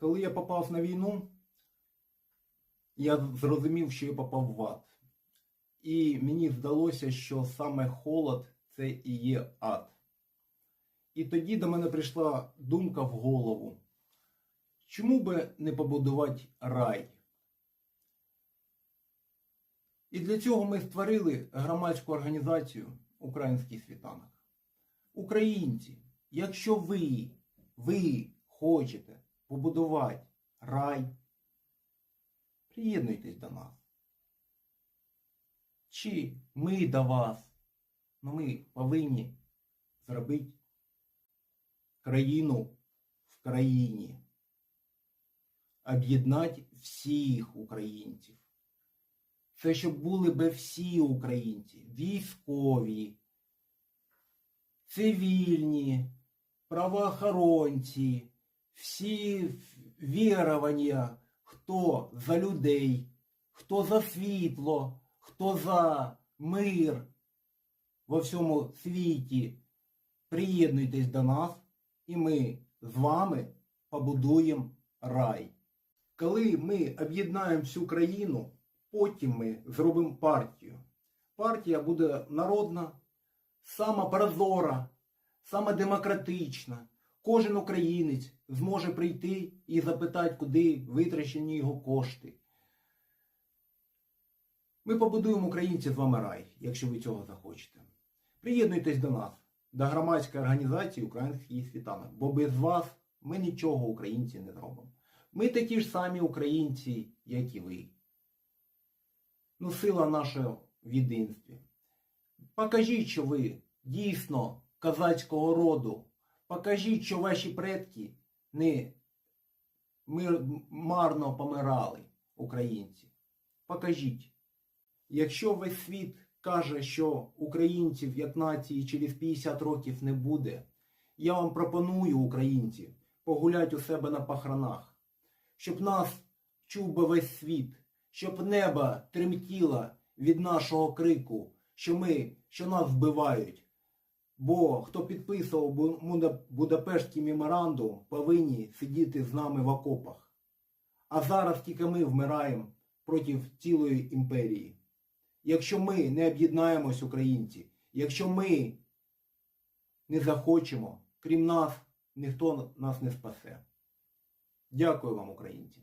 Коли я попав на війну, я зрозумів, що я попав в ад. І мені здалося, що саме холод це і є ад. І тоді до мене прийшла думка в голову. Чому би не побудувати рай? І для цього ми створили громадську організацію Український світанок. Українці, якщо ви, ви хочете побудувати рай, приєднуйтесь до нас. Чи ми до вас, ну ми повинні зробити країну в країні, об'єднати всіх українців. Це щоб були би всі українці, військові, цивільні, правоохоронці, всі вірування, хто за людей, хто за світло, хто за мир во всьому світі. Приєднуйтесь до нас, і ми з вами побудуємо рай. Коли ми об'єднаємо всю країну, потім ми зробимо партію. Партія буде народна, сама прозора, сама демократична. Кожен українець зможе прийти і запитати, куди витрачені його кошти. Ми побудуємо українці з вами рай, якщо ви цього захочете. Приєднуйтесь до нас, до громадської організації Український світанок, бо без вас ми нічого українці не зробимо. Ми такі ж самі українці, як і ви. Ну, сила наша в єдинстві. Покажіть, що ви дійсно козацького роду. Покажіть, що ваші предки не мир, марно помирали, українці. Покажіть. Якщо весь світ каже, що українців як нації через 50 років не буде, я вам пропоную, українці, погуляти у себе на похоронах, щоб нас чув би весь світ, щоб небо тремтіло від нашого крику, що ми, що нас вбивають. Бо хто підписував Будапештський меморандум, повинні сидіти з нами в окопах. А зараз тільки ми вмираємо проти цілої імперії. Якщо ми не об'єднаємось, українці, якщо ми не захочемо, крім нас, ніхто нас не спасе. Дякую вам, українці.